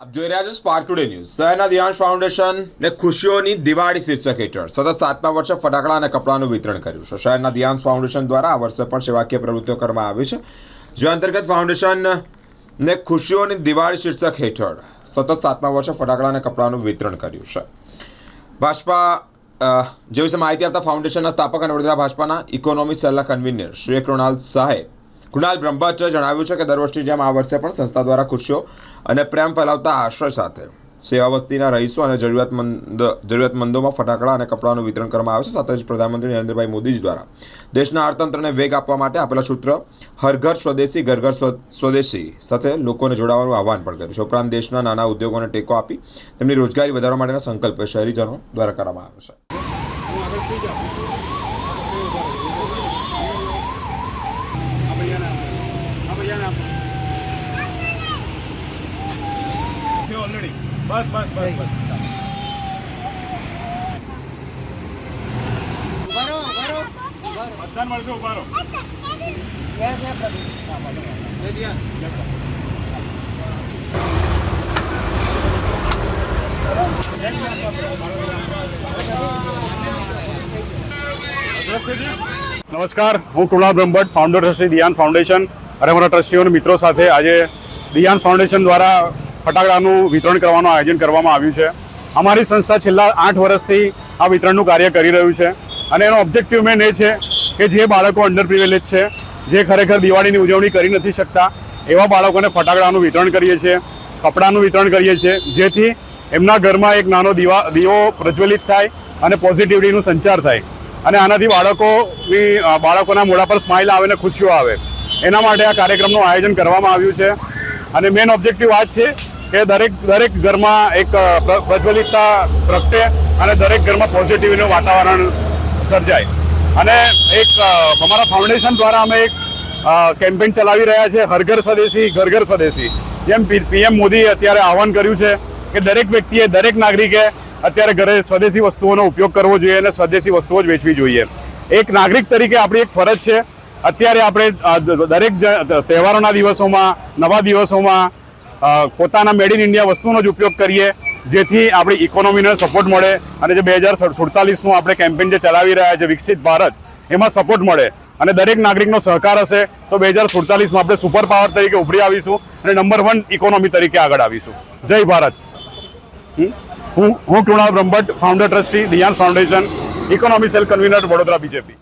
આપ જોઈ રહ્યા છો સ્પાર્ક ટુડે ન્યૂઝ શહેરના ધ્યાન ફાઉન્ડેશન ને ખુશીઓની દિવાળી શીર્ષક હેઠળ સતત સાતમા વર્ષે ફટાકડા અને કપડાનું વિતરણ કર્યું છે. શહેરના દિયાંશ ફાઉન્ડેશન દ્વારા આ વર્ષે પણ સેવાકીય પ્રવૃત્તિઓ કરવામાં આવી છે, જે અંતર્ગત ફાઉન્ડેશન ને ખુશીઓની દિવાળી શીર્ષક હેઠળ સતત સાતમા વર્ષે ફટાકડા અને કપડાનું વિતરણ કર્યું છે. ભાજપા જેવી વિશે માહિતી આપતા ફાઉન્ડેશનના સ્થાપક અને વડોદરા ભાજપાના ઇકોનોમી સલાહ કન્વીનર શ્રી કૃણાલ શાહે કૃણાલ બ્રહ્મભટ્ટે જણાવ્યું છે કે દર વર્ષની જેમ આ વર્ષે પણ સંસ્થા દ્વારા ખુશીઓ અને પ્રેમ ફેલાવતા આશ્રય સાથે સેવા વસ્તીના રહીશો અને જરૂરિયાતમંદ જરૂરિયાતમંદોમાં ફટાકડા અને કપડાનું વિતરણ કરવામાં આવે છે. સાથે જ પ્રધાનમંત્રી નરેન્દ્રભાઈ મોદીજી દ્વારા દેશના અર્થતંત્રને વેગ આપવા માટે આપેલા સૂત્ર, હર ઘર સ્વદેશી, ઘર ઘર સ્વ- સ્વદેશી સાથે લોકોને જોડાવાનું આહવાન પણ કર્યું છે. ઉપરાંત દેશના નાના ઉદ્યોગોને ટેકો આપી તેમની રોજગારી વધારવા માટેના સંકલ્પ શહેરીજનો દ્વારા કરવામાં આવ્યો છે છે. બસ બસ બસ બસ. મતદાન મળશે ઊભા રહો. નમસ્કાર હું Krunal Brahmbhatt founder trustee Diyan foundation અને અમારા ટ્રસ્ટીઓના મિત્રો સાથે આજે દિયાન ફાઉન્ડેશન દ્વારા ફટાકડાનું વિતરણ કરવાનું આયોજન કરવામાં આવ્યું છે. અમારી સંસ્થા છેલ્લા આઠ વર્ષથી આ વિતરણનું કાર્ય કરી રહ્યું છે અને એનો ઓબ્જેક્ટિવ મેન એ છે કે જે બાળકો અંડર પ્રિવેલેજ છે, જે ખરેખર દિવાળીની ઉજવણી કરી નથી શકતા, એવા બાળકોને ફટાકડાનું વિતરણ કરીએ છીએ, કપડાનું વિતરણ કરીએ છીએ, જેથી એમના ઘરમાં એક નાનો દીવા, દીવો પ્રજ્વલિત થાય અને પોઝિટિવિટીનું સંચાર થાય. અને આનાથી બાળકોની બાળકોના મોઢા પર સ્માઇલ આવે અને ખુશીઓ આવે. એના માટે આ કાર્યક્રમનું આયોજન કરવામાં આવ્યું છે. અને મેઇન ઓબ્જેક્ટિવ આ જ છે કે દરેક દરેક ઘરમાં એક પ્ર- પ્રજ્વલિતતા પ્રગટે અને દરેક ઘરમાં પોઝિટિવનું વાતાવરણ સર્જાય. અને એક અમારા ફાઉન્ડેશન દ્વારા અમે એક કેમ્પેન ચલાવી રહ્યા છે હર ઘર સ્વદેશી, ઘર ઘર સ્વદેશી. જેમ પીએમ મોદી અત્યારે આહવાન કર્યું છે કે દરેક વ્યક્તિએ, દરેક નાગરિકે અત્યારે ઘરે સ્વદેશી વસ્તુઓનો ઉપયોગ કરવો જોઈએ અને સ્વદેશી વસ્તુઓ જ વેચવી જોઈએ. એક નાગરિક તરીકે આપણી એક ફરજ છે. અત્યારે આપણે દરેક તહેવારોના દિવસોમાં, નવા દિવસોમાં પોતાના મેડ ઇન ઇન્ડિયા વસ્તુનો જ ઉપયોગ કરીએ, જેથી આપણી ઇકોનોમીને સપોર્ટ મળે અને જે બે હજાર સુડતાલીસનું આપણે કેમ્પેન જે ચલાવી રહ્યા છે વિકસિત ભારત, એમાં સપોર્ટ મળે. અને દરેક નાગરિકનો સહકાર હશે, તો બે હજાર સુડતાલીસમાં આપણે સુપર પાવર તરીકે ઉભરી આવીશું અને નંબર વન ઇકોનોમી તરીકે આગળ આવીશું. જય ભારત? હું હું Krunal Brahmbhatt founder trustee Diyan foundation economy cell convenor Vadodara BJP